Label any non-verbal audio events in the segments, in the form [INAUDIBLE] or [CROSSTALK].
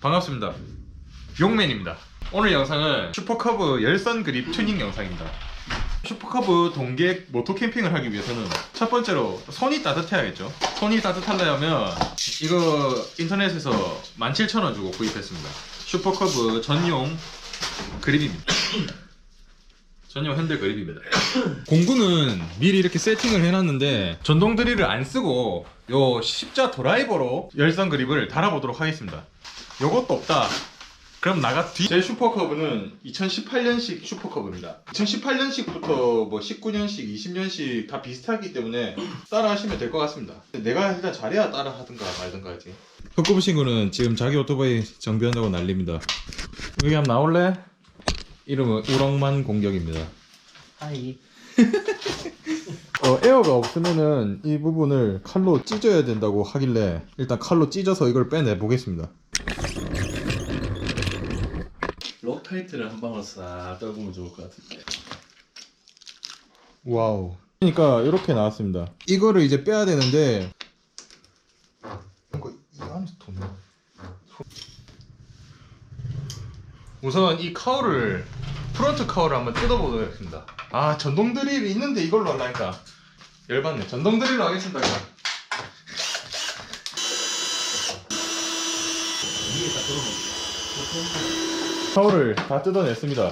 반갑습니다. 용맨입니다. 오늘 영상은 슈퍼커브 열선 그립 튜닝 영상입니다. 슈퍼커브 동객 모토 캠핑을 하기 위해서는 첫 번째로 손이 따뜻해야겠죠. 손이 따뜻하려면 이거 인터넷에서 17,000원 주고 구입했습니다. 슈퍼커브 전용 그립입니다. [COUGHS] 전용 핸들 그립입니다. [COUGHS] 공구는 미리 이렇게 세팅을 해놨는데 전동 드릴을 안 쓰고 요 십자 드라이버로 열선 그립을 달아보도록 하겠습니다. 요것도 없다. 그럼 나가 뒤. 제 슈퍼커브는 2018년식 슈퍼커브입니다. 2018년식부터 뭐 19년식, 20년식 다 비슷하기 때문에 따라 하시면 될 것 같습니다. 내가 일단 잘해야 따라 하든가 말든가 하지. 흑구부 친구는 지금 자기 오토바이 정비한다고 난립니다. 여기 한번 나올래? 이름은 우렁만 공격입니다. 하이. 어, 에어가 없으면은 이 부분을 칼로 찢어야 된다고 하길래 일단 칼로 찢어서 이걸 빼내 보겠습니다. 록 타이트를 한 방울 싹 떨구면 좋을 것 같은데. 와우. 그러니까 이렇게 나왔습니다. 이거를 이제 빼야 되는데 이거 이 안에서 도네. 우선 이 카울을 프론트 카울을 한번 뜯어보도록 하겠습니다. 아 전동 드릴이 있는데 이걸로 하려니까 열받네. 전동 드릴로 하겠습니다. 그냥. 위에 다 들어놓을게. 카울을 다 뜯어냈습니다.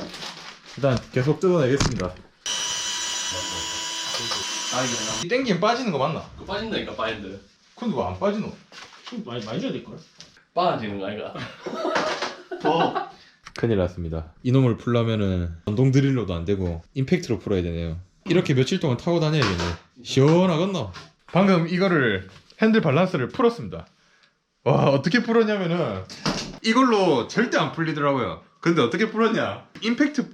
일단 계속 뜯어내겠습니다. 아, 나. 이 땡기면 빠지는 거 맞나? 그 빠진다니까, 바인드. 근데 왜 안 빠지노? 좀 많이 많이 줘야 될 걸. 빠지는 거 아이가? 더. [LAUGHS] 큰일 났습니다. 이놈을 풀려면은 전동 드릴로도 안 되고 임팩트로 풀어야 되네요. 이렇게 며칠 동안 타고 다녀야겠네. 시원하겠노? 방금 이거를 핸들 밸런스를 풀었습니다. 와 어떻게 풀었냐면은 이걸로 절대 안 풀리더라고요. 근데 어떻게 풀었냐? 임팩트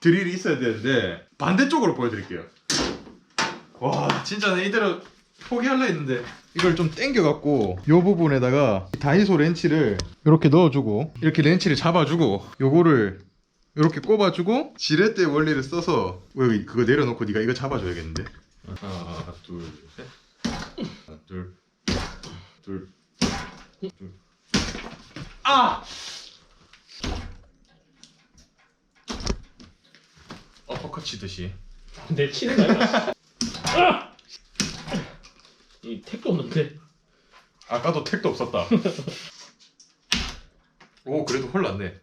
드릴이 있어야 되는데 반대쪽으로 보여드릴게요. 와 진짜 나 이대로 포기할라 했는데 이걸 좀 당겨갖고 요 부분에다가 다이소 렌치를 이렇게 넣어주고 이렇게 렌치를 잡아주고 요거를 이렇게 꼽아주고 지렛대 원리를 써서 어, 여기 그거 내려놓고 네가 이거 잡아줘야겠는데 하나 둘셋 하나 둘둘둘 아! 어퍼컷 치듯이 내 치는 거 아니야? 아! 이 택도 없는데. 아까도 택도 없었다. 오 그래도 홀랐네.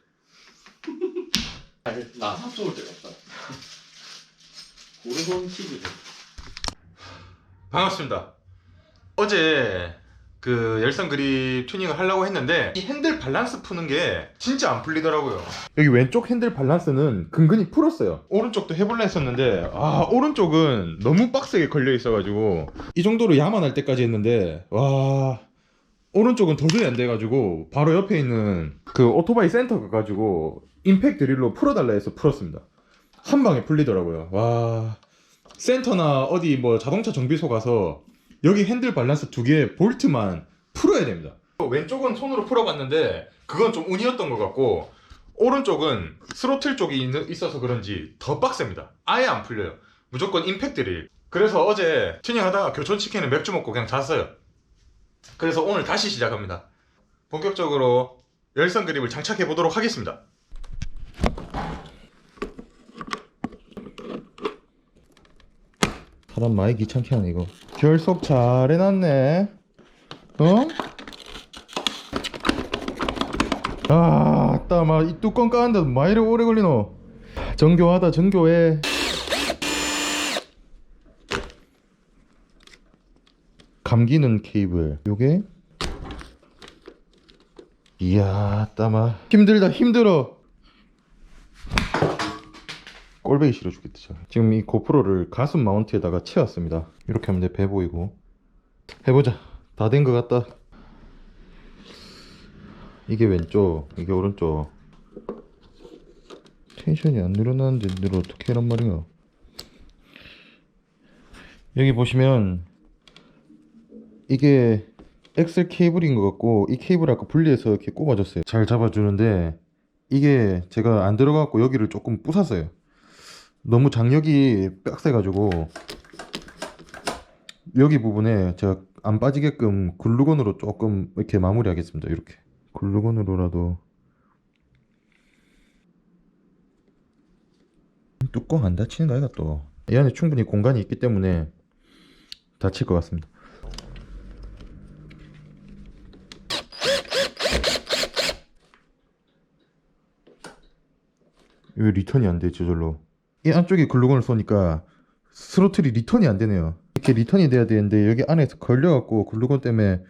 나 합쳐올 데가 없다. 고래손 TV. 반갑습니다. 어제 그 열선 그립 튜닝을 하려고 했는데 이 핸들 밸런스 푸는 게 진짜 안 풀리더라고요. 여기 왼쪽 핸들 밸런스는 근근히 풀었어요. 오른쪽도 해볼라 했었는데 아 오른쪽은 너무 빡세게 걸려 있어가지고 이 정도로 야만할 때까지 했는데 와 오른쪽은 도저히 안 돼가지고 바로 옆에 있는 그 오토바이 센터 가가지고 임팩 드릴로 풀어달라 해서 풀었습니다. 한 방에 풀리더라고요. 와 센터나 어디 뭐 자동차 정비소 가서 여기 핸들 밸런스 두개 볼트만 풀어야 됩니다. 왼쪽은 손으로 풀어봤는데 그건 좀 운이었던 것 같고 오른쪽은 스로틀 쪽이 있- 있어서 그런지 더 빡셉니다. 아예 안 풀려요. 무조건 임팩 드릴. 그래서 어제 튜닝하다가 교촌치킨에 맥주 먹고 그냥 잤어요. 그래서 오늘 다시 시작합니다. 본격적으로 열선 그립을 장착해 보도록 하겠습니다. 사람 많이 귀찮게 하네 이거. 결속 잘 해놨네. 어? 아, 아따 막이 뚜껑 까는데 마 이래 오래 걸리노. 정교하다 정교해. 감기는 케이블. 요게? 이야 따마. 힘들다 힘들어 꼴배기 싫어 진짜. 지금 이 고프로를 가슴 마운트에다가 채웠습니다. 이렇게 하면 내 배 보이고. 해보자. 다 된 것 같다. 이게 왼쪽 이게 오른쪽. 텐션이 안 늘어나는데 늘 어떻게 해란 말인가 여기 보시면 이게 엑셀 케이블인 것 같고 이 케이블 아까 분리해서 이렇게 꼽아줬어요. 잘 잡아주는데 이게 제가 안 들어갔고 여기를 조금 부쉈어요 너무 장력이 빡세가지고 여기 부분에 제가 안 빠지게끔 글루건으로 조금 이렇게 마무리하겠습니다 이렇게 글루건으로라도 뚜껑 안 닫히는 거 아이가 또. 이 안에 충분히 공간이 있기 때문에 닫힐 것 같습니다. 왜 리턴이 안 돼, 저절로? 이 안쪽에 글루건을 쏘니까 스로틀이 리턴이 안 되네요. 이렇게 리턴이 돼야 되는데 여기 안에서 걸려갖고 글루건 때문에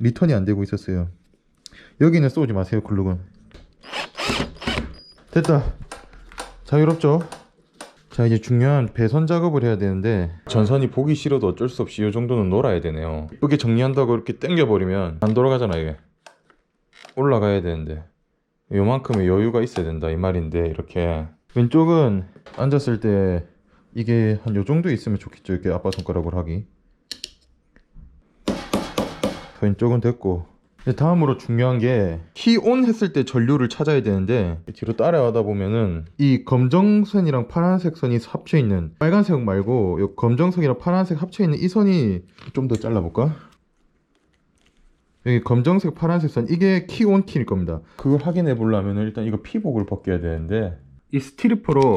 리턴이 안 되고 있었어요. 여기는 쏘지 마세요, 글루건. 됐다. 자유롭죠? 자 이제 중요한 배선 작업을 해야 되는데 전선이 보기 싫어도 어쩔 수 없이 이 정도는 놀아야 되네요 이렇게 정리한다고 이렇게 당겨버리면 안 돌아가잖아 이게 올라가야 되는데 요만큼의 여유가 있어야 된다 이 말인데 이렇게 왼쪽은 앉았을 때 이게 한 요 정도 있으면 좋겠죠 이렇게 아빠 손가락으로 하기 왼쪽은 됐고 다음으로 중요한 게 키온 했을 때 전류를 찾아야 되는데 뒤로 따라가다 보면은 이 검정선이랑 파란색 선이 합쳐 있는 빨간색 말고 요 검정색이랑 파란색 합쳐 있는 이 선이 좀 더 잘라볼까? 여기 검정색 파란색 선 이게 키온 키일 겁니다. 그걸 확인해 보려면 일단 이거 피복을 벗겨야 되는데 이 스티리퍼로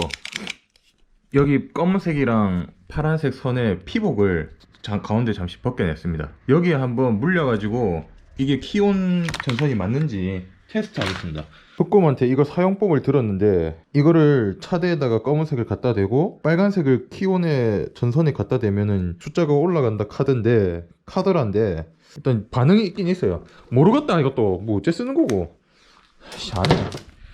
여기 검은색이랑 파란색 선의 피복을 자- 가운데 잠시 벗겨냈습니다. 여기에 한번 물려가지고 이게 키온 전선이 맞는지 테스트 하겠습니다. 독곰한테 이거 사용법을 들었는데 이거를 차대에다가 검은색을 갖다 대고 빨간색을 키온의 전선에 갖다 대면은 숫자가 올라간다 카드인데 카드란데 일단 반응이 있긴 있어요. 모르겠다 이것도 뭐 어째 쓰는 거고. 씨, 안 해.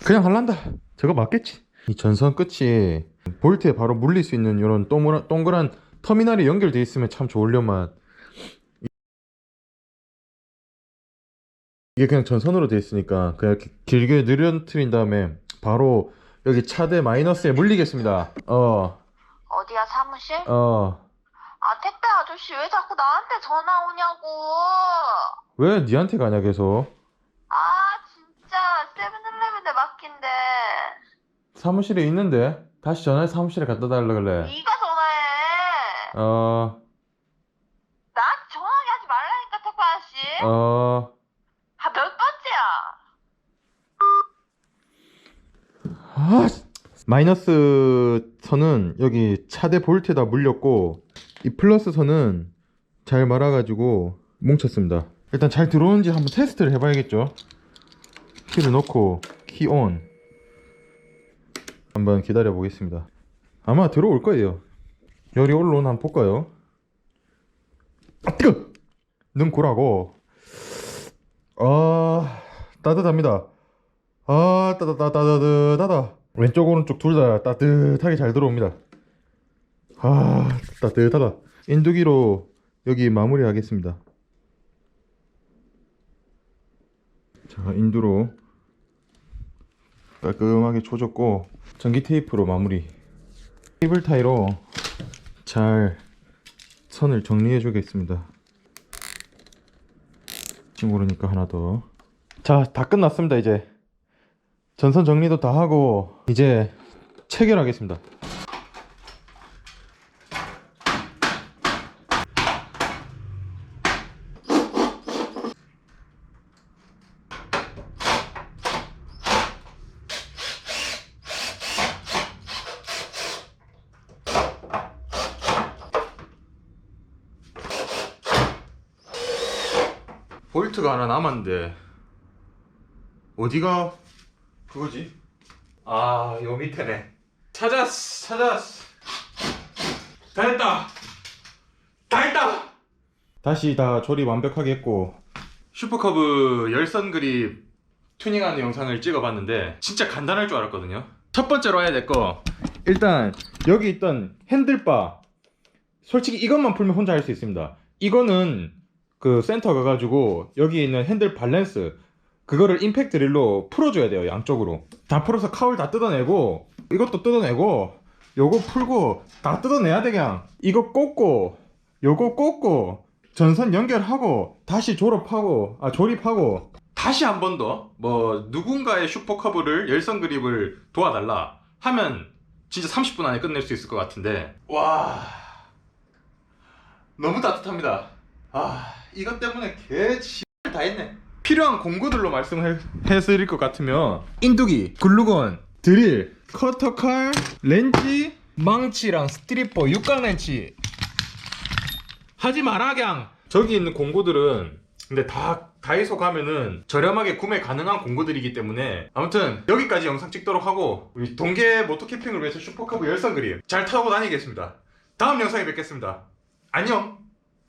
그냥 할란다. 저거 맞겠지. 이 전선 끝이 볼트에 바로 물릴 수 있는 이런 동그란, 동그란 터미널이 연결돼 있으면 참 좋으려만 이게 그냥 전선으로 돼 있으니까 그냥 이렇게 길게 늘어뜨린 다음에 바로 여기 차대 마이너스에 물리겠습니다. 어, 어디야 사무실? 어. 아 택배 아저씨 왜 자꾸 나한테 전화 오냐고 왜 니한테 가냐 계속? 아 진짜 세븐일레븐에 맡긴데 사무실에 있는데 다시 전화해 사무실에 갖다 달라 그래. 네가 전화해 어, 나한테 전화하게 하지 말라니까 택배 아저씨 어. 아 몇 번째야 아, 씨. 마이너스 선은 여기 차대 볼트에다 물렸고 이 플러스 선은 잘 말아가지고 뭉쳤습니다. 일단 잘 들어오는지 한번 테스트를 해봐야겠죠. 키를 넣고 키 온. 한번 기다려 보겠습니다. 아마 들어올 거예요. 열이 올라오나 한번 볼까요? 아 뜨거! 눈 고라고. 아 따뜻합니다. 아 따뜻하다 왼쪽 오른쪽 둘 다 따뜻하게 잘 들어옵니다 아 따뜻하다 인두기로 여기 마무리 하겠습니다 자 인두로 깔끔하게 조졌고 전기 테이프로 마무리 케이블 타이로 잘 선을 정리해 주겠습니다 지금 모르니까 하나 더 자, 다 끝났습니다, 이제. 전선 정리도 다 하고, 이제 체결하겠습니다. 볼트가 하나 남았는데, 어디가 그거지? 아, 요 밑에네. 찾았어, 찾았어. 다 했다. 다 했다. 다시 다 조립 완벽하게 했고 슈퍼커브 열선 그립 튜닝하는 영상을 찍어봤는데 진짜 간단할 줄 알았거든요. 첫 번째로 해야 될 거 일단 여기 있던 핸들바 솔직히 이것만 풀면 혼자 할 수 있습니다. 이거는 그 센터 가가지고 여기 있는 핸들 밸런스 그거를 임팩트 릴로 풀어줘야 돼요 양쪽으로. 다 풀어서 카울 다 뜯어내고 이것도 뜯어내고 요거 풀고 다 뜯어내야 돼 그냥. 이거 꽂고 요거 꽂고 전선 연결하고 다시 졸업하고 아 조립하고. 다시 한 번 더 뭐 누군가의 슈퍼커브를 열선 그립을 도와달라 하면 진짜 30분 안에 끝낼 수 있을 것 같은데. 와 너무 따뜻합니다. 아 이것 때문에 개다 했네. 필요한 공구들로 말씀해 드릴 것 같으면 인두기, 글루건, 드릴, 커터칼, 렌치, 망치랑 스트리퍼, 육각 렌치. 하지 마라 갱 저기 있는 공구들은 근데 다 다이소 가면은 저렴하게 구매 가능한 공구들이기 때문에 아무튼 여기까지 영상 찍도록 하고 우리 동계 모토캠핑을 위해서 슈퍼카브 열선 그림 잘 타고 다니겠습니다. 다음 영상에 뵙겠습니다. 안녕